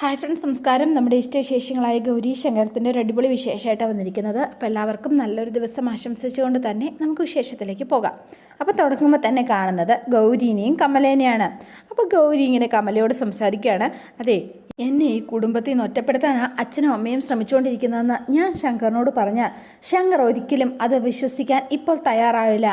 Hi friends നമസ്കാരം. നമ്മുടെ ഇഷ്ടവിശേഷങ്ങളായ ഗൗരി ശങ്കരത്തിന്റെ ഒരു അടിപൊളി വിശേഷമായിട്ടാണ് വന്നിരിക്കുന്നത്. അപ്പോൾ എല്ലാവർക്കും നല്ലൊരു ദിവസം ആശംസിച്ചുകൊണ്ട് തന്നെ നമുക്ക് വിശേഷത്തിലേക്ക് പോകാം. അപ്പോൾ തുടങ്ങുമ്പോൾ തന്നെ കാണുന്നത് ഗൗരീനെയും കമലേനെയാണ്. അപ്പോൾ ഗൗരി ഇങ്ങനെ കമലയോട് സംസാരിക്കുകയാണ്. അതെ എന്നെ ഈ കുടുംബത്തിൽ നിന്ന് ഒറ്റപ്പെടുത്താനാണ് അച്ഛനും അമ്മയും ശ്രമിച്ചുകൊണ്ടിരിക്കുന്നതെന്ന് ഞാൻ ശങ്കറിനോട് പറഞ്ഞാൽ ശങ്കർ ഒരിക്കലും അത് വിശ്വസിക്കാൻ ഇപ്പോൾ തയ്യാറാവില്ല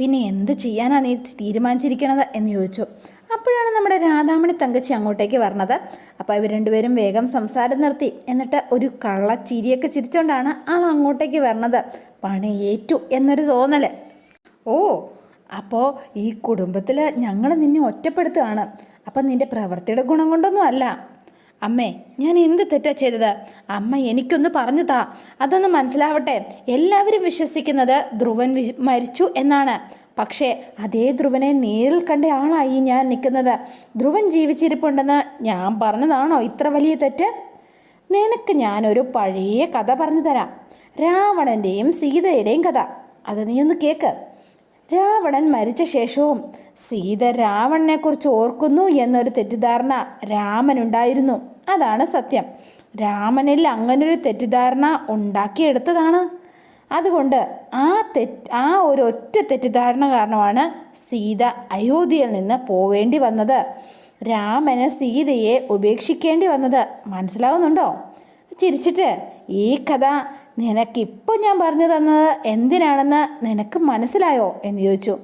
പിന്നെ എന്ത് ചെയ്യാനാണ് നീ തീരുമാനിച്ചിരിക്കണത്? എന്ന് ചോദിച്ചു. അപ്പോഴാണ് നമ്മുടെ രാധാമണി തങ്കച്ചി അങ്ങോട്ടേക്ക് വരണത്. അപ്പോൾ ഇവർ രണ്ടുപേരും വേഗം സംസാരം നിർത്തി. എന്നിട്ട് ഒരു കള്ള ചിരിയൊക്കെ ചിരിച്ചുകൊണ്ടാണ് ആൾ അങ്ങോട്ടേക്ക് വരണത്. പണി ഏറ്റു എന്നൊരു തോന്നൽ ഓ അപ്പോൾ ഈ കുടുംബത്തിൽ ഞങ്ങൾ നിന്നെ ഒറ്റപ്പെടുത്തുകയാണ്. അപ്പം നിന്റെ പ്രവൃത്തിയുടെ ഗുണം കൊണ്ടൊന്നും അല്ല. അമ്മേ ഞാൻ എന്ത് തെറ്റാ ചെയ്തത്? അമ്മ എനിക്കൊന്ന് പറഞ്ഞു താ. അതൊന്ന് മനസ്സിലാവട്ടെ. എല്ലാവരും വിശ്വസിക്കുന്നത് ധ്രുവൻ മരിച്ചു എന്നാണ്. പക്ഷേ അതേ ധ്രുവനെ നേരിൽ കണ്ട ആളായി ഞാൻ നിൽക്കുന്നത്. ധ്രുവൻ ജീവിച്ചിരിപ്പുണ്ടെന്ന് ഞാൻ പറഞ്ഞതാണോ ഇത്ര വലിയ തെറ്റ്? നിനക്ക് ഞാനൊരു പഴയ കഥ പറഞ്ഞു തരാം. രാവണന്റെയും സീതയുടെയും കഥ. അത് നീ ഒന്ന് കേക്ക്. രാവണൻ മരിച്ച ശേഷവും സീത രാവണനെക്കുറിച്ച് ഓർക്കുന്നു എന്നൊരു തെറ്റിദ്ധാരണ രാമനുണ്ടായിരുന്നു. അതാണ് സത്യം. രാമനിൽ അങ്ങനൊരു തെറ്റിദ്ധാരണ ഉണ്ടാക്കിയെടുത്തതാണ്. അതുകൊണ്ട് ആ തെറ്റ് ആ ഒരു ഒറ്റ തെറ്റിദ്ധാരണ കാരണമാണ് സീത അയോധ്യയിൽ നിന്ന് പോവേണ്ടി വന്നത്. രാമന് സീതയെ ഉപേക്ഷിക്കേണ്ടി വന്നത് മനസ്സിലാവുന്നുണ്ടോ? ചിരിച്ചിട്ട് ഈ കഥ നിനക്കിപ്പോൾ ഞാൻ പറഞ്ഞു തന്നത് എന്തിനാണെന്ന് നിനക്ക് മനസ്സിലായോ? എന്ന് ചോദിച്ചു.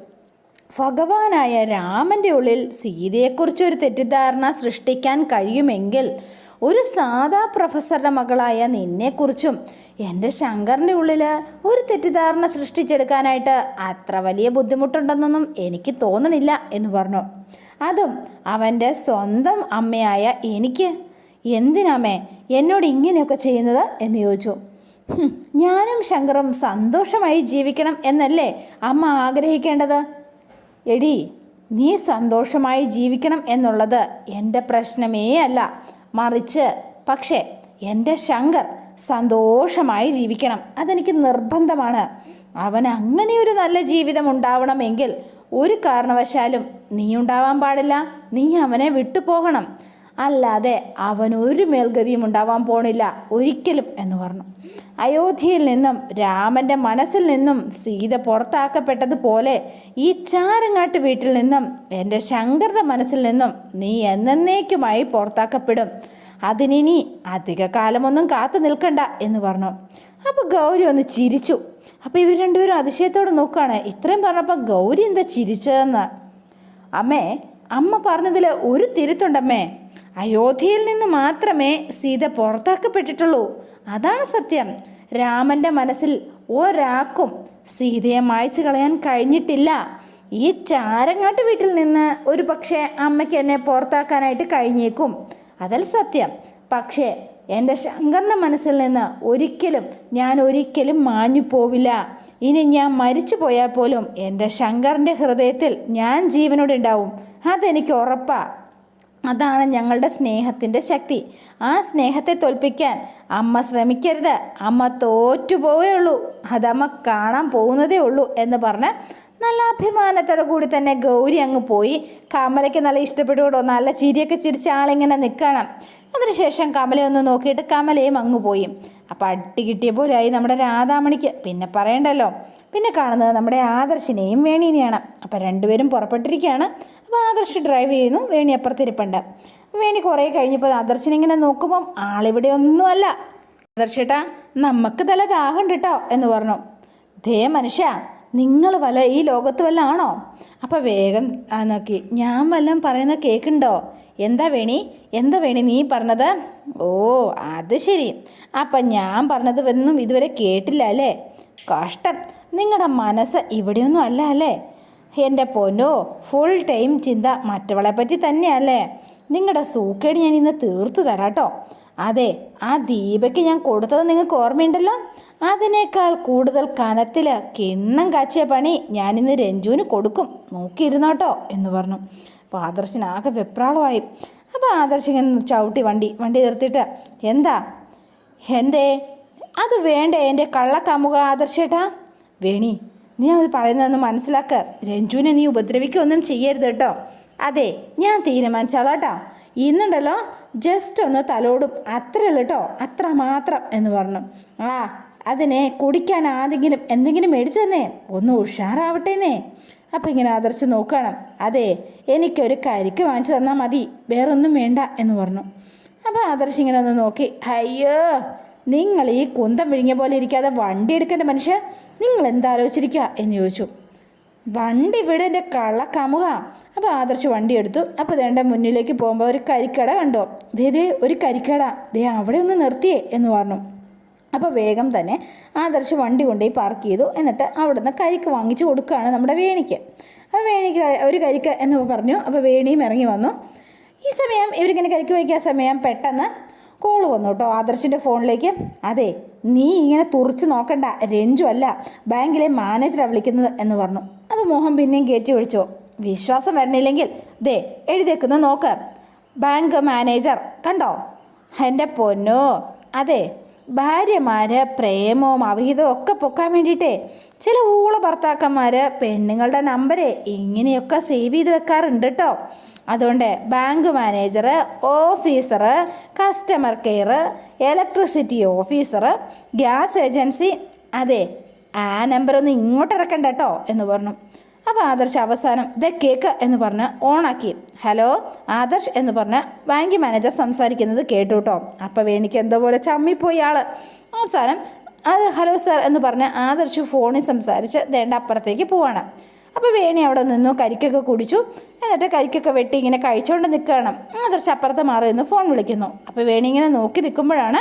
ഭഗവാനായ രാമന്റെ ഉള്ളിൽ സീതയെക്കുറിച്ചൊരു തെറ്റിദ്ധാരണ സൃഷ്ടിക്കാൻ കഴിയുമെങ്കിൽ ഒരു സാധാ പ്രൊഫസറുടെ മകളായ നിന്നെക്കുറിച്ചും എന്റെ ശങ്കറിന്റെ ഉള്ളിൽ ഒരു തെറ്റിദ്ധാരണ സൃഷ്ടിച്ചെടുക്കാനായിട്ട് അത്ര വലിയ ബുദ്ധിമുട്ടുണ്ടെന്നൊന്നും എനിക്ക് തോന്നണില്ല എന്ന് പറഞ്ഞു. അതും അവന്റെ സ്വന്തം അമ്മയായ എനിക്ക്. എന്തിനമ്മേ എന്നോട് ഇങ്ങനെയൊക്കെ ചെയ്യുന്നത് എന്ന് ചോദിച്ചു. ഞാനും ശങ്കറും സന്തോഷമായി ജീവിക്കണം എന്നല്ലേ അമ്മ ആഗ്രഹിക്കേണ്ടത്? എടി നീ സന്തോഷമായി ജീവിക്കണം എന്നുള്ളത് എന്റെ പ്രശ്നമേ അല്ല മറിച്ച്. പക്ഷേ എന്റെ ശങ്കർ സന്തോഷമായി ജീവിക്കണം. അതെനിക്ക് നിർബന്ധമാണ്. അവൻ അങ്ങനെ ഒരു നല്ല ജീവിതം ഉണ്ടാവണമെങ്കിൽ ഒരു കാരണവശാലും നീ ഉണ്ടാവാൻ പാടില്ല. നീ അവനെ വിട്ടു പോകണം അല്ലാതെ അവൻ ഒരു മേൽഗതിയും ഉണ്ടാവാൻ പോണില്ല ഒരിക്കലും എന്ന് പറഞ്ഞു. അയോധ്യയിൽ നിന്നും രാമന്റെ മനസ്സിൽ നിന്നും സീത പുറത്താക്കപ്പെട്ടതുപോലെ ഈ ചാരങ്ങാട്ട് വീട്ടിൽ നിന്നും എന്റെ ശങ്കറിന്റെ മനസ്സിൽ നിന്നും നീ എന്നേക്കുമായി പുറത്താക്കപ്പെടും. അതിനിനി അധിക കാലമൊന്നും കാത്തു നിൽക്കണ്ട എന്ന് പറഞ്ഞു. അപ്പോൾ ഗൗരി ഒന്ന് ചിരിച്ചു. അപ്പോൾ ഇവർ രണ്ടുപേരും അതിശയത്തോടെ നോക്കുകയാണ്. ഇത്രയും പറഞ്ഞപ്പോൾ ഗൗരി എന്താ ചിരിച്ചതെന്ന്? അമ്മേ അമ്മ പറഞ്ഞതിൽ ഒരു തിരുത്തുണ്ടമ്മേ. അയോധ്യയിൽ നിന്ന് മാത്രമേ സീത പുറത്താക്കപ്പെട്ടിട്ടുള്ളൂ. അതാണ് സത്യം. രാമന്റെ മനസ്സിൽ ഒരാൾക്കും സീതയെ മായച്ചു കളയാൻ കഴിഞ്ഞിട്ടില്ല. ഈ ചാരങ്ങാട്ട് വീട്ടിൽ നിന്ന് ഒരു പക്ഷേ അമ്മയ്ക്ക് എന്നെ പുറത്താക്കാനായിട്ട് കഴിഞ്ഞേക്കും. അതൽ സത്യം. പക്ഷേ എന്റെ ശങ്കറിന്റെ മനസ്സിൽ നിന്ന് ഒരിക്കലും ഞാൻ ഒരിക്കലും മാഞ്ഞു പോവില്ല. ഇനി ഞാൻ മരിച്ചു പോയാൽ പോലും എന്റെ ശങ്കറിന്റെ ഹൃദയത്തിൽ ഞാൻ ജീവനോടുണ്ടാവും അതെനിക്ക് ഉറപ്പാ. അതാണ് ഞങ്ങളുടെ സ്നേഹത്തിന്റെ ശക്തി. ആ സ്നേഹത്തെ തോൽപ്പിക്കാൻ അമ്മ ശ്രമിക്കരുത്. അമ്മ തോറ്റുപോവേ ഉള്ളൂ അതമ്മ കാണാൻ പോകുന്നതേ ഉള്ളൂ എന്ന് പറഞ്ഞ് നല്ല അഭിമാനത്തോടെ കൂടി തന്നെ ഗൗരി അങ്ങ് പോയി. കമലയ്ക്ക് നല്ല ഇഷ്ടപ്പെടുകൂടോ നല്ല ചിരിയൊക്കെ ചിരിച്ച ആളിങ്ങനെ നിൽക്കണം. അതിനുശേഷം കമലയെ ഒന്ന് നോക്കിയിട്ട് കമലയും അങ്ങ് പോയി. അപ്പോൾ അട്ടി കിട്ടിയ പോലെയായി നമ്മുടെ രാധാമണിക്ക്. പിന്നെ പറയണ്ടല്ലോ. പിന്നെ കാണുന്നത് നമ്മുടെ ആദർശിനെയും വേണീനെയാണ്. അപ്പോൾ രണ്ടുപേരും പുറപ്പെട്ടിരിക്കുകയാണ്. അപ്പോൾ ആദർശ് ഡ്രൈവ് ചെയ്യുന്നു വേണി അപ്പുറത്തിരിപ്പുണ്ട് വേണി കുറേ കഴിഞ്ഞപ്പോൾ ആദർശിനിങ്ങനെ നോക്കുമ്പം ആളിവിടെ ഒന്നുമല്ല. ആദർശേട്ടാ നമുക്ക് തല ദാഹമുണ്ട് കേട്ടോ എന്ന് പറഞ്ഞു. ദേ മനുഷ്യ നിങ്ങൾ വല്ല ഈ ലോകത്ത് വല്ല ആണോ? അപ്പം വേഗം നോക്കി. ഞാൻ വല്ലതും പറയുന്ന കേൾക്കുന്നുണ്ടോ? എന്താ വേണി? എന്താ വേണി നീ പറഞ്ഞത്? ഓ അത് ശരി. അപ്പം ഞാൻ പറഞ്ഞത് ഒന്നും ഇതുവരെ കേട്ടില്ല അല്ലേ? കഷ്ടം. നിങ്ങളുടെ മനസ്സ് ഇവിടെയൊന്നും അല്ല അല്ലേ? എന്റെ പൊന്നോ ഫുൾ ടൈം ചിന്ത മറ്റവളെ പറ്റി തന്നെയല്ലേ? നിങ്ങളുടെ സൂക്കേട് ഞാൻ ഇന്ന് തീർത്തു തരാട്ടോ. അതെ ആ ദീപയ്ക്ക് ഞാൻ കൊടുത്തത് നിങ്ങൾക്ക് ഓർമ്മയുണ്ടല്ലോ? അതിനേക്കാൾ കൂടുതൽ കനത്തിൽ കിണ്ണം കാച്ചിയ പണി ഞാനിന്ന് രഞ്ജുവിന് കൊടുക്കും. നോക്കിയിരുന്നോട്ടോ എന്ന് പറഞ്ഞു. അപ്പോൾ ആദർശനാകെ വെപ്രാളമായി. അപ്പോൾ ആദർശ് ഇങ്ങനെ ചവിട്ടി വണ്ടി വണ്ടി നിർത്തിയിട്ട് എന്താ? എന്തേ? അത് വേണ്ടേ എന്റെ കള്ളക്കമുക ആദർശേട്ടാ? വേണി നീ അത് പറയുന്നതെന്ന് മനസ്സിലാക്ക. രഞ്ജുവിനെ നീ ഉപദ്രവിക്കുകയൊന്നും ചെയ്യരുത് കേട്ടോ. അതെ ഞാൻ തീരുമാനിച്ചാളാട്ടോ. ഇന്നുണ്ടല്ലോ ജസ്റ്റ് ഒന്ന് തലോടും. അത്രേ ഉള്ളൂ കേട്ടോ. അത്ര മാത്രം എന്ന് പറഞ്ഞു. ആ അതിനെ കുടിക്കാൻ ആരെങ്കിലും എന്തെങ്കിലും മേടിച്ചു തന്നേ. ഒന്ന് ഉഷാറാവട്ടേന്നേ അപ്പം ഇങ്ങനെ ആദർശ് നോക്കണം. അതെ എനിക്കൊരു കരിക്ക് വാങ്ങിച്ചു തന്നാൽ മതി. വേറൊന്നും വേണ്ട എന്ന് പറഞ്ഞു. അപ്പോൾ ആദർശ് ഇങ്ങനെ ഒന്ന് നോക്കി. അയ്യോ നിങ്ങൾ ഈ കുന്തം വിഴുങ്ങിയ പോലെ ഇരിക്കാതെ വണ്ടി എടുക്കേണ്ട മനുഷ്യ. നിങ്ങൾ എന്താലോചിച്ചിരിക്കുക എന്ന് ചോദിച്ചു. വണ്ടി ഇവിടെ എന്റെ കള്ള കമുക അപ്പോൾ ആദർശ് വണ്ടി എടുത്തു. അപ്പോൾ ദേണ്ട മുന്നിലേക്ക് പോകുമ്പോൾ ഒരു കരിക്കട കണ്ടോ. ദേ ദേ ഒരു കരിക്കട. ദേ അവിടെ ഒന്ന് നിർത്തിയേ എന്ന് പറഞ്ഞു. അപ്പോൾ വേഗം തന്നെ ആദർശ് വണ്ടി കൊണ്ടുപോയി പാർക്ക് ചെയ്തു. എന്നിട്ട് അവിടുന്ന് കരിക്ക് വാങ്ങിച്ചു കൊടുക്കുകയാണ് നമ്മുടെ വേണിക്ക്. അപ്പോൾ വേണിക്ക് ഒരു കരിക്ക് എന്ന് പറഞ്ഞു അപ്പോൾ വേണിയും ഇറങ്ങി വന്നു. ഈ സമയം ഇവരിങ്ങനെ കരിക്ക് വയ്ക്കാൻ സമയം പെട്ടെന്ന് കോൾ വന്നു കേട്ടോ. ആദർശിന്റെ ഫോണിലേക്ക്. അതെ നീ ഇങ്ങനെ തുറച്ച് നോക്കണ്ട. രഞ്ജു അല്ല ബാങ്കിലെ മാനേജറാണ് വിളിക്കുന്നത് എന്ന് പറഞ്ഞു. അപ്പോൾ മോഹൻ പിന്നെയും കയറ്റി വിളിച്ചോ വിശ്വാസം വരണില്ലെങ്കിൽ ദേ എഴുതിയേക്കുന്ന നോക്ക്. ബാങ്ക് മാനേജർ കണ്ടോ? എന്റെ പൊന്നോ അതെ ഭാര്യമാര് പ്രേമവും അവിഹിതവും ഒക്കെ പൊക്കാൻ വേണ്ടിയിട്ടേ. ചില ഊള ഭർത്താക്കന്മാർ പെണ്ണുങ്ങളുടെ നമ്പരെ ഇങ്ങനെയൊക്കെ സേവ് ചെയ്ത് വെക്കാറുണ്ട് കേട്ടോ. അതുകൊണ്ട് bank manager officer customer care electricity officer gas agency അതെ ആ നമ്പർ ഒന്ന് ഇങ്ങോട്ട് ഇറക്കണ്ട കേട്ടോ എന്ന് പറഞ്ഞു. അപ്പോൾ ആദർശ് അവസാനം ദ കേക്ക് എന്ന് പറഞ്ഞ് ഓണാക്കി. ഹലോ ആദർശ് എന്ന് പറഞ്ഞ് ബാങ്ക് മാനേജർ സംസാരിക്കുന്നത് കേട്ടു കേട്ടോ. അപ്പോൾ വേണിക്ക് എന്തോ പോലെ ചമ്മിപ്പോയി ആൾ അവസാനം അത് ഹലോ സാർ എന്ന് പറഞ്ഞ് ആദർശ് ഫോണിൽ സംസാരിച്ച് ദേണ്ട അപ്പുറത്തേക്ക് പോവാണ്. അപ്പോൾ വേണി അവിടെ നിന്നു കരിക്കൊക്കെ കുടിച്ചു. എന്നിട്ട് കരിക്കൊക്കെ വെട്ടി ഇങ്ങനെ കഴിച്ചുകൊണ്ട് നിൽക്കുകയാണ് ആദർശ് അപ്പുറത്ത് മാറി നിന്ന് ഫോൺ വിളിക്കുന്നു. അപ്പോൾ വേണി ഇങ്ങനെ നോക്കി നിൽക്കുമ്പോഴാണ്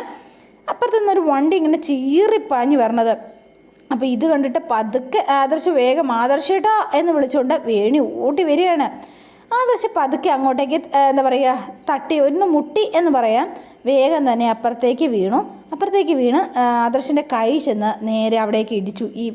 അപ്പുറത്തു നിന്നൊരു വണ്ടി ഇങ്ങനെ ചീറിപ്പാഞ്ഞു വരണത്. അപ്പോൾ ഇത് കണ്ടിട്ട് പതുക്കെ ആദർശ് വേഗം ആദർശേട്ടാ എന്ന് വിളിച്ചുകൊണ്ട് വേണി ഓടി വരികയാണ്. ആദർശ് പതുക്കെ അങ്ങോട്ടേക്ക് എന്താ പറയുക തട്ടി ഒന്ന് മുട്ടി എന്ന് പറയാം. വേഗം തന്നെ അപ്പുറത്തേക്ക് വീണു. അപ്പുറത്തേക്ക് വീണ് ആദർശിന്റെ കൈ ചെന്ന് നേരെ അവിടേക്ക് ഇടിച്ചു. ഈ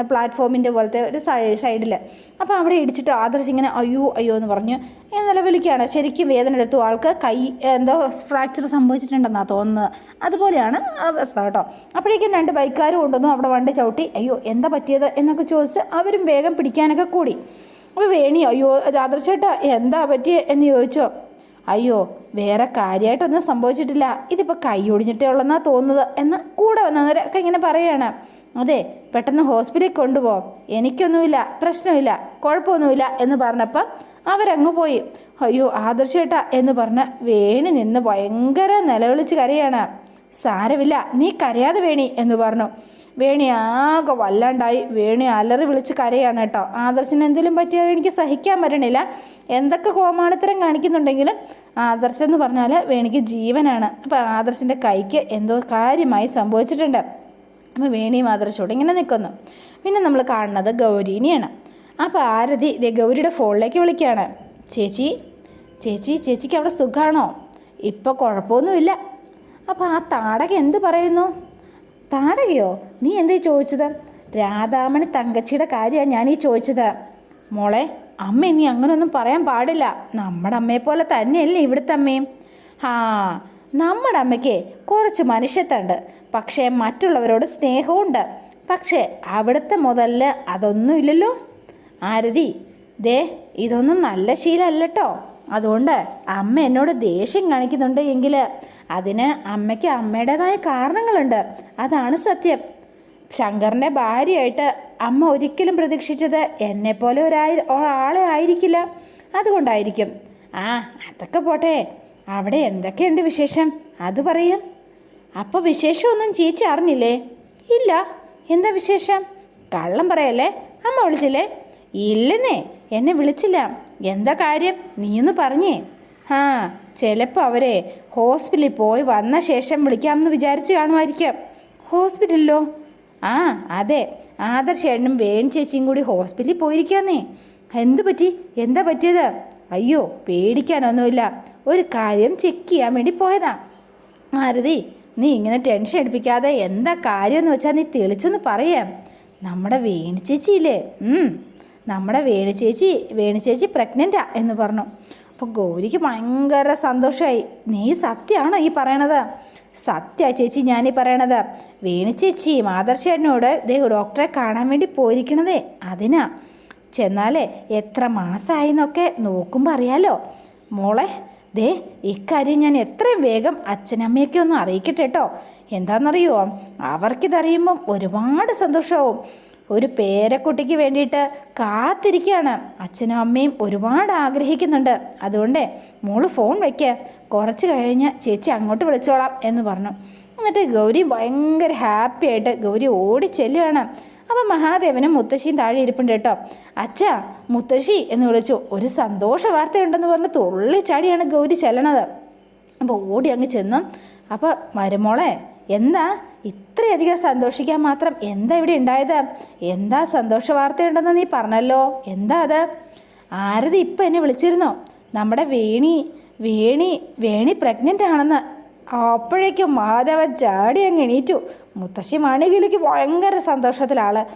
പ്ലാറ്റ്ഫോമിന്റെ പോലത്തെ ഒരു സൈഡിൽ അപ്പോൾ അവിടെ ഇടിച്ചിട്ട് ആദർശ് ഇങ്ങനെ അയ്യോ അയ്യോ എന്ന് പറഞ്ഞു. ഇങ്ങനെ നിലവിളിക്കുകയാണ്. ശരിക്കും വേദന എടുത്തു ആൾക്ക് കൈ എന്തോ ഫ്രാക്ചർ സംഭവിച്ചിട്ടുണ്ടെന്നാണ് തോന്നുന്നത്. അതുപോലെയാണ് അവസ്ഥ കേട്ടോ. അപ്പോഴേക്കും രണ്ട് ബൈക്കാരും കൊണ്ടുവന്നു. അവിടെ വണ്ടി ചവിട്ടി. അയ്യോ എന്താ പറ്റിയത് എന്നൊക്കെ ചോദിച്ച് അവരും വേഗം പിടിക്കാനൊക്കെ കൂടി. അപ്പോൾ വേണി അയ്യോ ആദർശേട്ടാ എന്താ പറ്റിയത് എന്ന് ചോദിച്ചോ. അയ്യോ വേറെ കാര്യമായിട്ടൊന്നും സംഭവിച്ചിട്ടില്ല. ഇതിപ്പോൾ കൈ ഒടിഞ്ഞിട്ടേ ഉള്ളെന്നാണ് തോന്നുന്നത് എന്ന് കൂടെ വന്നവരൊക്കെ ഇങ്ങനെ പറയാണ്. അതെ പെട്ടെന്ന് ഹോസ്പിറ്റലിൽ കൊണ്ടുപോകാം എനിക്കൊന്നുമില്ല പ്രശ്നമില്ല കുഴപ്പമൊന്നുമില്ല എന്ന് പറഞ്ഞപ്പം അവരങ്ങ് പോയി. അയ്യോ ആദർശേട്ടാ എന്ന് പറഞ്ഞ് വേണി നിന്ന് ഭയങ്കര നിലവിളിച്ച് കരയാണ്. സാരമില്ല നീ കരയാതെ വേണി എന്ന് പറഞ്ഞു. വേണി ആകെ വല്ലാണ്ടായി. വേണി അലറി വിളിച്ച് കരയാണ് കേട്ടോ. ആദർശന് എന്തെങ്കിലും പറ്റിയാൽ എനിക്ക് സഹിക്കാൻ പറ്റണില്ല. എന്തൊക്കെ കോമാളിത്തരം കാണിക്കുന്നുണ്ടെങ്കിലും ആദർശം എന്ന് പറഞ്ഞാൽ വേണിക്ക് ജീവനാണ്. അപ്പോൾ ആദർശിന്റെ കൈക്ക് എന്തോ കാര്യമായി സംഭവിച്ചിട്ടുണ്ട്. അപ്പോൾ വേണി ആദർശോട് ഇങ്ങനെ നിൽക്കുന്നു പിന്നെ നമ്മൾ കാണുന്നത് ഗൗരീനെയാണ്. അപ്പോൾ ആരതി ഇതേ ഗൗരിയുടെ ഫോണിലേക്ക് വിളിക്കുകയാണ്. ചേച്ചി ചേച്ചി ചേച്ചിക്ക് അവിടെ സുഖമാണോ ഇപ്പോൾ കുഴപ്പമൊന്നുമില്ല. അപ്പോൾ ആ താടക എന്ത് പറയുന്നു? താടകയോ? നീ എന്തേ ചോദിച്ചത്? രാധാമണി തങ്കച്ചിയുടെ കാര്യമാണ് ഞാൻ ഈ ചോദിച്ചത്. മോളെ അമ്മ നീ അങ്ങനെയൊന്നും പറയാൻ പാടില്ല. നമ്മുടെ അമ്മയെ പോലെ തന്നെയല്ലേ ഇവിടുത്തെ അമ്മയും? ആ നമ്മുടെ അമ്മയ്ക്ക് കുറച്ച് മനുഷ്യത്തുണ്ട് പക്ഷേ മറ്റുള്ളവരോട് സ്നേഹമുണ്ട് പക്ഷേ അവിടുത്തെ മുതലിന് അതൊന്നുമില്ലല്ലോ. ആരതി ദേ ഇതൊന്നും നല്ല ശീലമല്ല അതുകൊണ്ട് അമ്മ എന്നോട് ദേഷ്യം കാണിക്കുന്നുണ്ട് എങ്കിൽ അതിന് അമ്മയ്ക്ക് അമ്മയുടേതായ കാരണങ്ങളുണ്ട്. അതാണ് സത്യം. ശങ്കറിന്റെ ഭാര്യയായിട്ട് അമ്മ ഒരിക്കലും പ്രതീക്ഷിച്ചത് എന്നെപ്പോലെ ഒരാളെ ആയിരിക്കില്ല. അതുകൊണ്ടായിരിക്കും. ആ അതൊക്കെ പോട്ടെ. അവിടെ എന്തൊക്കെയുണ്ട് വിശേഷം? അത് പറയാം. അപ്പോൾ വിശേഷമൊന്നും ചേച്ചി അറിഞ്ഞില്ലേ? ഇല്ല. എന്താ വിശേഷം? കള്ളം പറയല്ലേ? അമ്മ വിളിച്ചില്ലേ? ഇല്ലെന്നേ. എന്നെ വിളിച്ചില്ല. എന്താ കാര്യം? നീയൊന്ന് പറഞ്ഞേ. ആ ചിലപ്പോൾ അവരെ ഹോസ്പിറ്റലിൽ പോയി വന്ന ശേഷം വിളിക്കാമെന്ന് വിചാരിച്ച് കാണുമായിരിക്കാം. ഹോസ്പിറ്റലിലോ? ആ അതെ. ആദർശേട്ടനും വേൺ ചേച്ചിയും കൂടി ഹോസ്പിറ്റലിൽ പോയിരിക്കാന്നേ. എന്തു പറ്റി എന്താ പറ്റിയത്? അയ്യോ പേടിക്കാനൊന്നുമില്ല. ഒരു കാര്യം ചെക്ക് ചെയ്യാൻ വേണ്ടി പോയതാ. മാരുതി നീ ഇങ്ങനെ ടെൻഷൻ എടുപ്പിക്കാതെ എന്താ കാര്യമെന്ന് വെച്ചാൽ നീ തെളിച്ചൊന്ന് പറയാം. നമ്മുടെ വേണി ചേച്ചിയില്ലേ? ഉം, നമ്മുടെ വേണി ചേച്ചി വേണി ചേച്ചി പ്രഗ്നന്റാ എന്ന് പറഞ്ഞു. അപ്പോൾ ഗൗരിക്ക് ഭയങ്കര സന്തോഷമായി നീ സത്യമാണോ ഈ പറയണത്? സത്യ ചേച്ചി ഞാനീ പറയണത്. വേണി ചേച്ചിയും ആദർശേട്ടനോട് ദേ ഡോക്ടറെ കാണാൻ വേണ്ടി പോയിരിക്കണതേ അതിനാ. ചെന്നാലേ എത്ര മാസമായി എന്നൊക്കെ നോക്കുമ്പോൾ അറിയാലോ. മോളെ ദേ ഇക്കാര്യം ഞാൻ എത്രയും വേഗം അച്ഛനമ്മയൊക്കെ ഒന്ന് അറിയിക്കട്ടെ കേട്ടോ എന്താണെന്നറിയോ അവർക്കിതറിയുമ്പം ഒരുപാട് സന്തോഷമാവും ഒരു പേരക്കുട്ടിക്ക് വേണ്ടിയിട്ട് കാത്തിരിക്കുകയാണ് അച്ഛനും അമ്മയും ഒരുപാട് ആഗ്രഹിക്കുന്നുണ്ട്. അതുകൊണ്ട് മോൾ ഫോൺ വയ്ക്കുക കുറച്ച് കഴിഞ്ഞ് ചേച്ചി അങ്ങോട്ട് വിളിച്ചോളാം എന്ന് പറഞ്ഞു. എന്നിട്ട് ഗൗരി ഭയങ്കര ഹാപ്പി ആയിട്ട് ഗൗരി ഓടി ചെല്ലുകയാണ് അപ്പം മഹാദേവനും മുത്തശ്ശിയും താഴെ ഇരിപ്പുണ്ട് കേട്ടോ. അച്ഛാ മുത്തശ്ശി എന്ന് വിളിച്ചു. ഒരു സന്തോഷ വാർത്തയുണ്ടെന്ന് പറഞ്ഞ് തുള്ളിച്ചാടിയാണ് ഗൗരി ചെല്ലണത്. അപ്പോൾ ഓടി അങ്ങ് ചെന്നു. അപ്പോൾ മരുമോളെ എന്താ? ഇത്രയധികം സന്തോഷിക്കാൻ മാത്രം എന്താ ഇവിടെ ഉണ്ടായത്? എന്താ സന്തോഷ വാർത്തയുണ്ടെന്ന് നീ പറഞ്ഞല്ലോ? എന്താ അത്? ആരതി ഇപ്പം എന്നെ വിളിച്ചിരുന്നോ. നമ്മുടെ വേണി വേണി വേണി പ്രഗ്നന്റ് ആണെന്ന് അപ്പോഴേക്കും മാധവൻ ചാടി അങ്ങ് എണീറ്റു. മുത്തശ്ശി മണികിലേക്ക് ഭയങ്കര സന്തോഷത്തിലാൾ.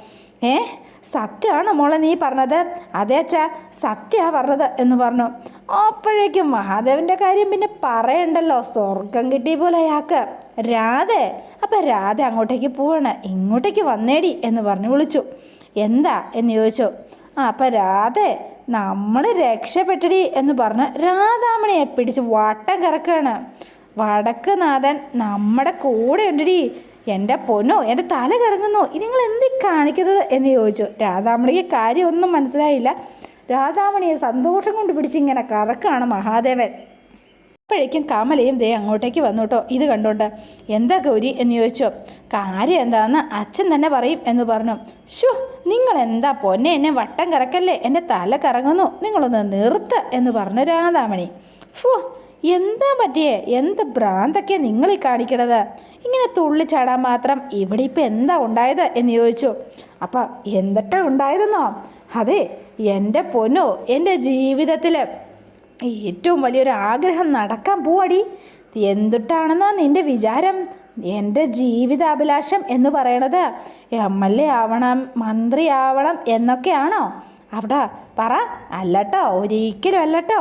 ഏ സത്യമാണ് മോളെ നീ പറഞ്ഞത്? അതെ അച്ഛാ പറഞ്ഞത് എന്ന് പറഞ്ഞു. അപ്പോഴേക്കും മഹാദേവന്റെ കാര്യം പിന്നെ പറയണ്ടല്ലോ. സ്വർഗം കിട്ടിയ പോലെ അയാൾക്ക്. രാധേ അപ്പം രാധ അങ്ങോട്ടേക്ക് പോവാണ്. ഇങ്ങോട്ടേക്ക് വന്നേടി എന്ന് പറഞ്ഞു വിളിച്ചു. എന്താ? എന്ന് ചോദിച്ചു. ആ അപ്പം രാധേ നമ്മൾ രക്ഷപ്പെട്ടടി എന്ന് പറഞ്ഞ് രാധാമണിയെ പിടിച്ച് വട്ടം കറക്കുകയാണ് വടക്ക് നാഥൻ നമ്മുടെ കൂടെ ഉണ്ടടി. എന്റെ പൊന്നോ എന്റെ തല കറങ്ങുന്നു ഇത് നിങ്ങൾ എന്ത് കാണിക്കുന്നത് എന്ന് ചോദിച്ചു. രാധാമണിക്ക് കാര്യമൊന്നും മനസ്സിലായില്ല. രാധാമണിയെ സന്തോഷം കൊണ്ട് പിടിച്ചിങ്ങനെ കറക്കാണ് മഹാദേവൻ. അപ്പോഴേക്കും കമലയും ദേ അങ്ങോട്ടേക്ക് വന്നു കേട്ടോ. ഇത് കണ്ടോണ്ട് എന്താ ഗൗരി എന്ന് ചോദിച്ചു. കാര്യം എന്താണെന്ന് അച്ഛൻ തന്നെ പറയും എന്ന് പറഞ്ഞു. ഷു നിങ്ങൾ എന്താ പൊന്നെ എന്നെ വട്ടം കറക്കല്ലേ? എന്റെ തല കറങ്ങുന്നു. നിങ്ങളൊന്ന് നിർത്ത് എന്ന് പറഞ്ഞു രാധാമണി. ഫു എന്താ പറ്റിയേ? എന്ത് ഭ്രാന്തൊക്കെയാണ് നിങ്ങൾ ഈ കാണിക്കണത്? ഇങ്ങനെ തുള്ളിച്ചാടാൻ മാത്രം ഇവിടെ ഇപ്പം എന്താ ഉണ്ടായത് എന്ന് ചോദിച്ചു. അപ്പം എന്തിട്ടാ ഉണ്ടായതെന്നോ? അതെ എന്റെ പൊന്നോ എന്റെ ജീവിതത്തിൽ ഏറ്റവും വലിയൊരു ആഗ്രഹം നടക്കാൻ പോവാടി. എന്തുട്ടാണെന്നാ നിന്റെ വിചാരം? എന്റെ ജീവിതാഭിലാഷം എന്ന് പറയണത് എം എൽ എ ആവണം മന്ത്രി ആവണം എന്നൊക്കെയാണോ? അവിടെ പറ അല്ലട്ടോ ഒരിക്കലും അല്ലട്ടോ.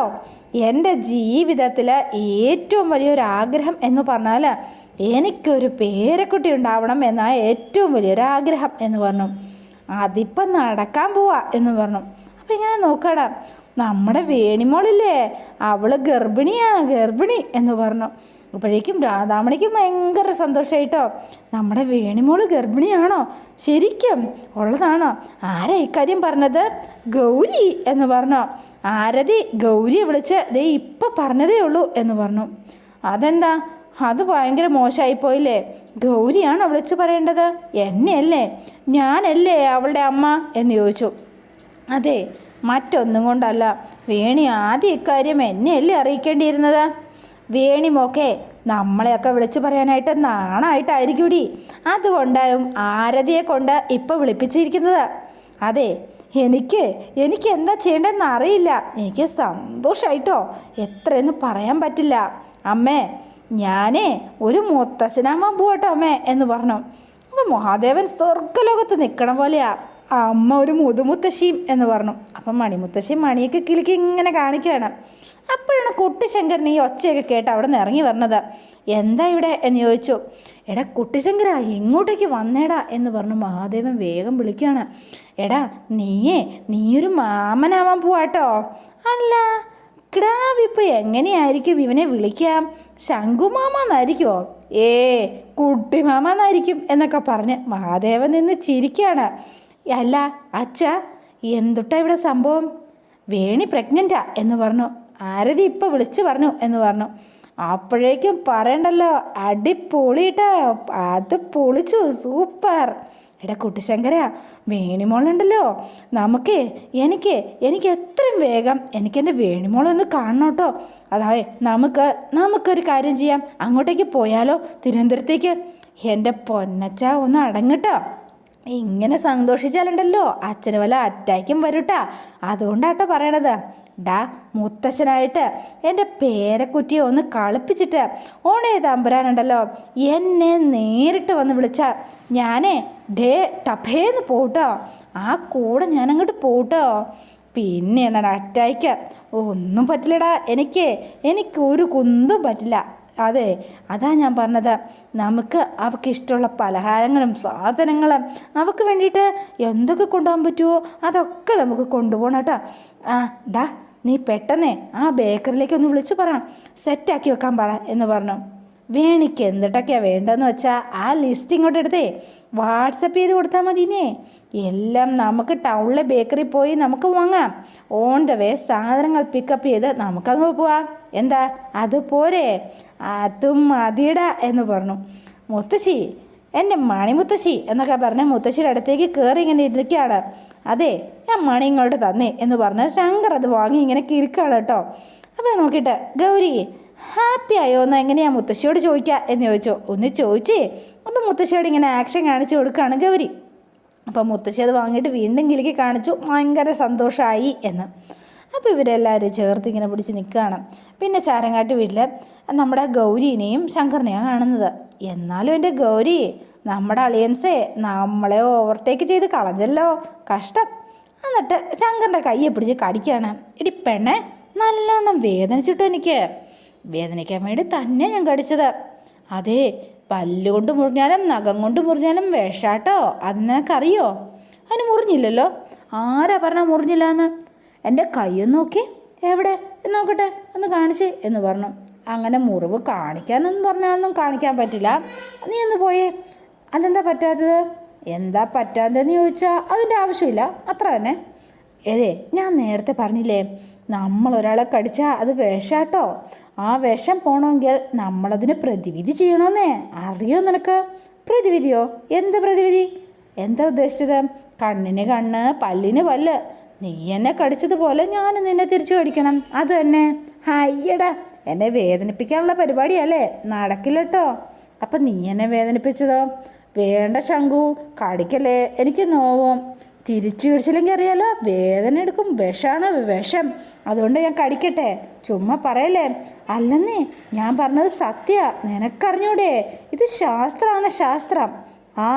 എന്റെ ജീവിതത്തിൽ ഏറ്റവും വലിയൊരു ആഗ്രഹം എന്ന് പറഞ്ഞാൽ എനിക്കൊരു പേരക്കുട്ടി ഉണ്ടാവണം എന്നാണ് ഏറ്റവും വലിയൊരു ആഗ്രഹം എന്ന് പറഞ്ഞു. അതിപ്പം നടക്കാൻ പോവാ എന്ന് പറഞ്ഞു. അപ്പം ഇങ്ങനെ നോക്കണം നമ്മുടെ വേണിമോളില്ലേ അവൾ ഗർഭിണിയാണ് ഗർഭിണി എന്ന് പറഞ്ഞു. അപ്പോഴേക്കും രാധാമണിക്ക് ഭയങ്കര സന്തോഷമായിട്ടോ നമ്മുടെ വേണിമോൾ ഗർഭിണിയാണോ? ശരിക്കും ഉള്ളതാണോ? ആരാ ഇക്കാര്യം പറഞ്ഞത്? ഗൗരി എന്ന് പറഞ്ഞു. ആരതി ഗൗരിയെ വിളിച്ച് ദേ ഇപ്പം പറഞ്ഞതേ ഉള്ളൂ എന്ന് പറഞ്ഞു. അതെന്താ? അത് ഭയങ്കര മോശമായിപ്പോയില്ലേ ഗൗരിയാണോ വിളിച്ചു പറയേണ്ടത്? എന്നെയല്ലേ? ഞാനല്ലേ അവളുടെ അമ്മ? എന്ന് ചോദിച്ചു. അതെ മറ്റൊന്നും കൊണ്ടല്ല. വേണി ആദ്യം ഇക്കാര്യം എന്നെയല്ലേ അറിയിക്കേണ്ടിയിരുന്നത്? വേണി മോക്കെ നമ്മളെയൊക്കെ വിളിച്ചു പറയാനായിട്ട് നാണായിട്ടായിരിക്കൂടി. അതുകൊണ്ടാവും ആരതിയെ കൊണ്ട് ഇപ്പോൾ വിളിപ്പിച്ചിരിക്കുന്നത്. അതെ എനിക്ക് എനിക്ക് എന്താ ചെയ്യേണ്ടതെന്ന് അറിയില്ല. എനിക്ക് സന്തോഷമായിട്ടോ എത്രയെന്ന് പറയാൻ പറ്റില്ല. അമ്മേ ഞാനേ ഒരു മുത്തശ്ശനാമാൻ പോകട്ടോ അമ്മേ എന്ന് പറഞ്ഞു. അപ്പം മഹാദേവൻ സ്വർഗലോകത്ത് നിൽക്കണ പോലെയാ. അമ്മ ഒരു മുതുമുത്തശ്ശിയും എന്ന് പറഞ്ഞു. അപ്പം മണിമുത്തശ്ശി മണിയൊക്കെ കിളിക്ക് ഇങ്ങനെ കാണിക്കുകയാണ്. അപ്പോഴാണ് കുട്ടിശങ്കരൻ ഈ ഒച്ചയൊക്കെ കേട്ട് അവിടെ നിന്ന് ഇറങ്ങി വരണത്. എന്താ ഇവിടെ? എന്ന് ചോദിച്ചു. എടാ കുട്ടിശങ്കര എങ്ങോട്ടേക്ക് വന്നേടാ എന്ന് പറഞ്ഞു മഹാദേവൻ വേഗം വിളിക്കുകയാണ്. എടാ നീയേ നീയൊരു മാമനാവാൻ പോവാട്ടോ. അല്ല കിടാവ് ഇപ്പോൾ എങ്ങനെയായിരിക്കും ഇവനെ വിളിക്കാം ശംഖുമാമെന്നായിരിക്കുമോ ഏ കുട്ടിമാമെന്നായിരിക്കും എന്നൊക്കെ പറഞ്ഞ് മഹാദേവൻ നിന്ന് ചിരിക്കുകയാണ്. അല്ല അച്ഛ എന്തുട്ടാ ഇവിടെ സംഭവം? വേണി പ്രഗ്നന്റാ എന്ന് പറഞ്ഞു. ആരതി ഇപ്പം വിളിച്ചു പറഞ്ഞു എന്ന് പറഞ്ഞു. അപ്പോഴേക്കും പറയണ്ടല്ലോ അടിപൊളിട്ടോ അത് പൊളിച്ചു സൂപ്പർ. എടാ കുട്ടിശങ്കര വേണിമോളുണ്ടല്ലോ. നമുക്ക് എനിക്ക് എനിക്ക് എത്രയും വേഗം എനിക്ക് എന്റെ വേണിമോളൊന്ന് കാണണം കേട്ടോ അതായത് നമുക്ക് നമുക്കൊരു കാര്യം ചെയ്യാം. അങ്ങോട്ടേക്ക് പോയാലോ തിരുവനന്തപുരത്തേക്ക്. എന്റെ പൊന്നച്ച ഒന്ന് അടങ്ങട്ടോ ഇങ്ങനെ സന്തോഷിച്ചാലുണ്ടല്ലോ. അച്ഛന് വല്ല അറ്റാക്കും വരൂട്ടാ. അതുകൊണ്ടാട്ടോ പറയണത്. ഡാ മുത്തച്ഛനായിട്ട് എന്റെ പേരക്കുറ്റിയെ ഒന്ന് കളിപ്പിച്ചിട്ട് ഓണേ തമ്പുരാനുണ്ടല്ലോ. എന്നെ നേരിട്ട് വന്ന് വിളിച്ച. ഞാനേ ഡേ ടഫേന്ന് പോട്ടോ. ആ കൂടെ ഞാനങ്ങോട്ട് പോട്ടോ. പിന്നെ പിന്നെയാണ് അറ്റാക്ക്? ഒന്നും പറ്റില്ലടാ. എനിക്ക് എനിക്ക് ഒരു കുന്തും പറ്റില്ല. അതെ അതാ ഞാൻ പറഞ്ഞത്. നമുക്ക് അവൾക്ക് ഇഷ്ടമുള്ള പലഹാരങ്ങളും സാധനങ്ങളും അവൾക്ക് വേണ്ടിയിട്ട് എന്തൊക്കെ കൊണ്ടുപോകാൻ പറ്റുമോ അതൊക്കെ നമുക്ക് കൊണ്ടുപോകണം കേട്ടോ. ആ ഡാ നീ പെട്ടെന്നേ ആ ബേക്കറിലേക്ക് ഒന്ന് വിളിച്ച് പറ. സെറ്റാക്കി വെക്കാൻ പറ എന്ന് പറഞ്ഞു. വേണിക്ക് എന്തിട്ടൊക്കെയാണ് വേണ്ടതെന്ന് വെച്ചാൽ ആ ലിസ്റ്റ് ഇങ്ങോട്ട് എടുത്തേ. വാട്സപ്പ് ചെയ്ത് കൊടുത്താൽ മതിനേ എല്ലാം നമുക്ക് ടൗണിലെ ബേക്കറി പോയി നമുക്ക് വാങ്ങാം. ഓൺ ദ വേ സാധനങ്ങൾ പിക്കപ്പ് ചെയ്ത് നമുക്കങ്ങ് പോവാം. എന്താ? അത് പോരെ. അതും മതിയട എന്ന് പറഞ്ഞു. മുത്തശ്ശി എന്റെ മണിമുത്തശ്ശി എന്നൊക്കെ പറഞ്ഞ് മുത്തശ്ശിയുടെ അടുത്തേക്ക് കയറി ഇങ്ങനെ ഇരിക്കുകയാണ്. അതെ ഞാൻ മണി ഇങ്ങോട്ട് തന്നേ എന്ന് പറഞ്ഞ് ശങ്കർ അത് വാങ്ങി ഇങ്ങനെ കിരിക്കാണ് കേട്ടോ. അപ്പോൾ നോക്കിയിട്ട് ഗൗരി ഹാപ്പി ആയോ എന്ന് എങ്ങനെയാ മുത്തശ്ശിയോട് ചോദിക്കുക എന്ന് ചോദിച്ചോ. ഒന്ന് ചോദിച്ചേ. അപ്പം മുത്തശ്ശിയോട് ഇങ്ങനെ ആക്ഷൻ കാണിച്ചു കൊടുക്കുകയാണ് ഗൗരി. അപ്പോൾ മുത്തശ്ശി അത് വാങ്ങിയിട്ട് വീണ്ടും കിലുക്കി കാണിച്ചു. ഭയങ്കര സന്തോഷമായി എന്ന്. അപ്പോൾ ഇവരെല്ലാവരും ചേർത്ത് ഇങ്ങനെ പിടിച്ച് നിൽക്കുകയാണ് പിന്നെ ചാരങ്ങാട്ട് വീട്ടിൽ നമ്മുടെ ഗൗരീനെയും ശങ്കറിനെയാണ് കാണുന്നത്. എന്നാലും എന്റെ ഗൗരി നമ്മുടെ അളിയൻസേ നമ്മളെ ഓവർടേക്ക് ചെയ്ത് കളഞ്ഞല്ലോ. കഷ്ടം. എന്നിട്ട് ശങ്കറിന്റെ കയ്യെ പിടിച്ച് കടിക്കുകയാണ് ഇടി പെണ്ണെ നല്ലോണം വേദനിച്ചിട്ടു എനിക്ക്. വേദനിക്കാൻ വേണ്ടി തന്നെ ഞാൻ കടിച്ചത്. അതെ പല്ലുകൊണ്ട് മുറിഞ്ഞാലും നഖം കൊണ്ട് മുറിഞ്ഞാലും വിഷാട്ടോ. അത് നിനക്കറിയോ? അതിന് മുറിഞ്ഞില്ലല്ലോ. ആരാ പറഞ്ഞാൽ മുറിഞ്ഞില്ല എന്ന് എന്റെ കയ്യൊന്ന് നോക്കി. എവിടെ? എന്ന് നോക്കട്ടെ. ഒന്ന് കാണിച്ച് എന്ന് പറഞ്ഞു. അങ്ങനെ മുറിവ് കാണിക്കാനൊന്നും പറഞ്ഞാലൊന്നും കാണിക്കാൻ പറ്റില്ല. നീ ഒന്ന് പോയേ. അതെന്താ പറ്റാത്തത്? എന്താ പറ്റാത്തതെന്ന് ചോദിച്ചാൽ അതിന്റെ ആവശ്യമില്ല. അത്ര തന്നെ. ഏതേ ഞാൻ നേരത്തെ പറഞ്ഞില്ലേ നമ്മൾ ഒരാളെ കടിച്ചാൽ അത് വിഷാട്ടോ. ആ വിഷം പോകണമെങ്കിൽ നമ്മളതിന് പ്രതിവിധി ചെയ്യണമെന്നേ അറിയോ നിനക്ക്? പ്രതിവിധിയോ? എന്ത് പ്രതിവിധി? എന്താ ഉദ്ദേശിച്ചത്? കണ്ണിന് കണ്ണ് പല്ലിന് പല്ല്. നീ എന്നെ കടിച്ചതുപോലെ ഞാൻ നിന്നെ തിരിച്ചു കടിക്കണം. അത് തന്നെ. ഹയ്യടാ എന്നെ വേദനിപ്പിക്കാനുള്ള പരിപാടിയല്ലേ? നടക്കില്ല കേട്ടോ അപ്പം നീ എന്നെ വേദനിപ്പിച്ചതോ? വേണ്ട ശങ്കു കടിക്കല്ലേ? എനിക്ക് നോവും. തിരിച്ചു പിടിച്ചില്ലെങ്കിൽ അറിയാലോ. വേദന എടുക്കും വിഷമാണ് വിഷം. അതുകൊണ്ട് ഞാൻ കടിക്കട്ടെ. ചുമ്മാ പറയല്ലേ. അല്ലെന്നേ ഞാൻ പറഞ്ഞത് സത്യ. നിനക്കറിഞ്ഞൂടെ? ഇത് ശാസ്ത്രമാണ് ശാസ്ത്രം. ആ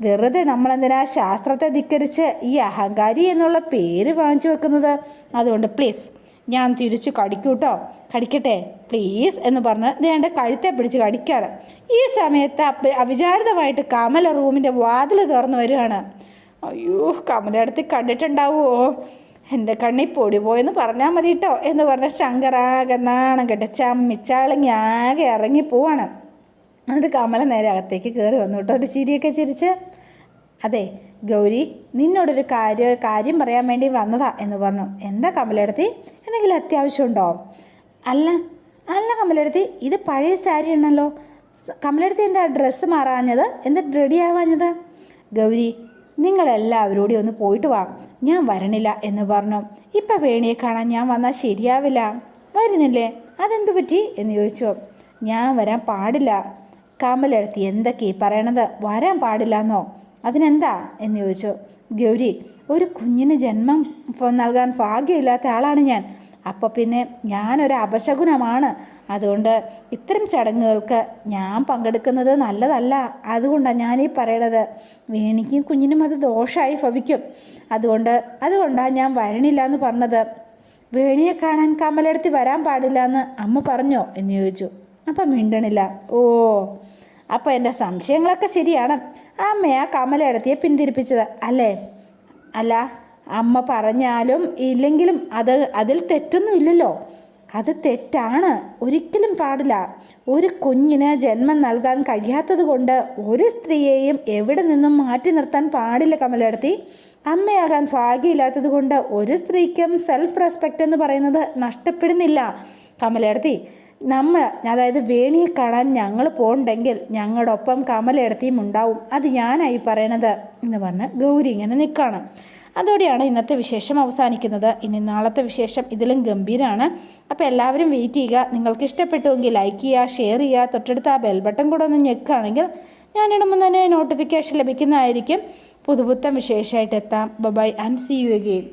വെറുതെ നമ്മളെന്തിനാ ശാസ്ത്രത്തെ ധിക്കരിച്ച് ഈ അഹങ്കാരി എന്നുള്ള പേര് വാങ്ങിച്ചു വെക്കുന്നത്? അതുകൊണ്ട് പ്ലീസ് ഞാൻ തിരിച്ചു കടിക്കൂട്ടോ. കടിക്കട്ടെ. പ്ലീസ് എന്ന് പറഞ്ഞ് ദേണ്ട കഴുത്തെ പിടിച്ച് കടിക്കുകയാണ് ഈ സമയത്ത് അപ്പ അവിചാരിതമായിട്ട് കമല റൂമിന്റെ വാതിൽ തുറന്നു വരികയാണ്. അയ്യോ കമലടുത്ത് കണ്ടിട്ടുണ്ടാവുമോ എന്റെ കണ്ണി പൊടി പോയെന്ന് പറഞ്ഞാൽ മതി കേട്ടോ എന്ന് പറഞ്ഞ ശങ്കറാകെ നാണം കേട്ടോ ചമ്മിച്ചാളങ്ങി ആകെ ഇറങ്ങി പോവാണ്. എന്നിട്ട് കമല നേരെ അകത്തേക്ക് കയറി വന്നു കേട്ടോ. ഒരു ചിരിയൊക്കെ ചിരിച്ച് അതെ ഗൗരി നിന്നോടൊരു കാര്യ കാര്യം പറയാൻ വേണ്ടി വന്നതാ എന്ന് പറഞ്ഞു. എന്താ കമലെടുത്തി എന്തെങ്കിലും അത്യാവശ്യമുണ്ടോ? അല്ല അല്ല കമലെടുത്തി ഇത് പഴയ സാരി ആണല്ലോ. കമലെടുത്തി എന്താ ഡ്രസ്സ് മാറാഞ്ഞത്? എന്താ റെഡി ആവാഞ്ഞത്? ഗൗരി നിങ്ങളെല്ലാവരോടും ഒന്ന് പോയിട്ട് വാ. ഞാൻ വരണില്ല എന്ന് പറഞ്ഞു. ഇപ്പം വേണിയെ കാണാൻ ഞാൻ വന്നാൽ ശരിയാവില്ല. വരുന്നില്ലേ? അതെന്തു പറ്റി? എന്ന് ചോദിച്ചു. ഞാൻ വരാൻ പാടില്ല. കമലെടുത്ത് എന്തൊക്കെ പറയണത്? വരാൻ പാടില്ല എന്നോ അതിനെന്താ? എന്ന് ചോദിച്ചു. ഗൗരി ഒരു കുഞ്ഞിന് ജന്മം നൽകാൻ ഭാഗ്യമില്ലാത്ത ആളാണ് ഞാൻ. അപ്പോൾ പിന്നെ ഞാനൊരു അപശകുനമാണ്. അതുകൊണ്ട് ഇത്തരം ചടങ്ങുകൾക്ക് ഞാൻ പങ്കെടുക്കുന്നത് നല്ലതല്ല. അതുകൊണ്ടാണ് ഞാനീ പറയണത്. വേണിക്കും കുഞ്ഞിനും അത് ദോഷമായി ഭവിക്കും. അതുകൊണ്ട് അതുകൊണ്ടാണ് ഞാൻ വരണില്ല എന്ന് പറഞ്ഞത്. വേണിയെ കാണാൻ കമലെടുത്ത് വരാൻ പാടില്ല എന്ന് അമ്മ പറഞ്ഞോ എന്ന് ചോദിച്ചു. അപ്പം മിണ്ടണില്ല. ഓ അപ്പോൾ എന്റെ സംശയങ്ങളൊക്കെ ശരിയാണ്. അമ്മയാ കമലെടുത്തിയെ പിന്തിരിപ്പിച്ചത്. അല്ലേ? അല്ല അമ്മ പറഞ്ഞാലും ഇല്ലെങ്കിലും അത് അതിൽ തെറ്റൊന്നും ഇല്ലല്ലോ. അത് തെറ്റാണ്. ഒരിക്കലും പാടില്ല. ഒരു കുഞ്ഞിന് ജന്മം നൽകാൻ കഴിയാത്തത് കൊണ്ട് ഒരു സ്ത്രീയെയും എവിടെ നിന്നും മാറ്റി നിർത്താൻ പാടില്ല കമലെടുത്തി അമ്മയാകാൻ ഭാഗ്യമില്ലാത്തത് കൊണ്ട് ഒരു സ്ത്രീക്കും സെൽഫ് റെസ്പെക്റ്റ് എന്ന് പറയുന്നത് നഷ്ടപ്പെടുന്നില്ല കമലെടുത്തി നമ്മൾ അതായത് വേണിയെ കാണാൻ ഞങ്ങൾ പോകണ്ടെങ്കിൽ ഞങ്ങളുടെ ഒപ്പം കമലെടുത്തിയും ഉണ്ടാവും. അത് ഞാനായി പറയണത് എന്ന് പറഞ്ഞ് ഗൗരി ഇങ്ങനെ നിൽക്കുകയാണ് അതോടെയാണ് ഇന്നത്തെ വിശേഷം അവസാനിക്കുന്നത്. ഇനി നാളത്തെ വിശേഷം ഇതിലും ഗംഭീരമാണ് അപ്പോൾ എല്ലാവരും വെയിറ്റ് ചെയ്യുക. നിങ്ങൾക്ക് ഇഷ്ടപ്പെട്ടുവെങ്കിൽ ലൈക്ക് ചെയ്യുക ഷെയർ ചെയ്യുക. തൊട്ടടുത്ത് ആ ബെൽ ബട്ടൺ കൂടെ ഒന്ന് ഞെക്കുകയാണെങ്കിൽ ഞാനിടുമ്പോൾ തന്നെ നോട്ടിഫിക്കേഷൻ ലഭിക്കുന്നതായിരിക്കും. പുതുപുത്തം വിശേഷമായിട്ട് എത്താം. Bye and see you again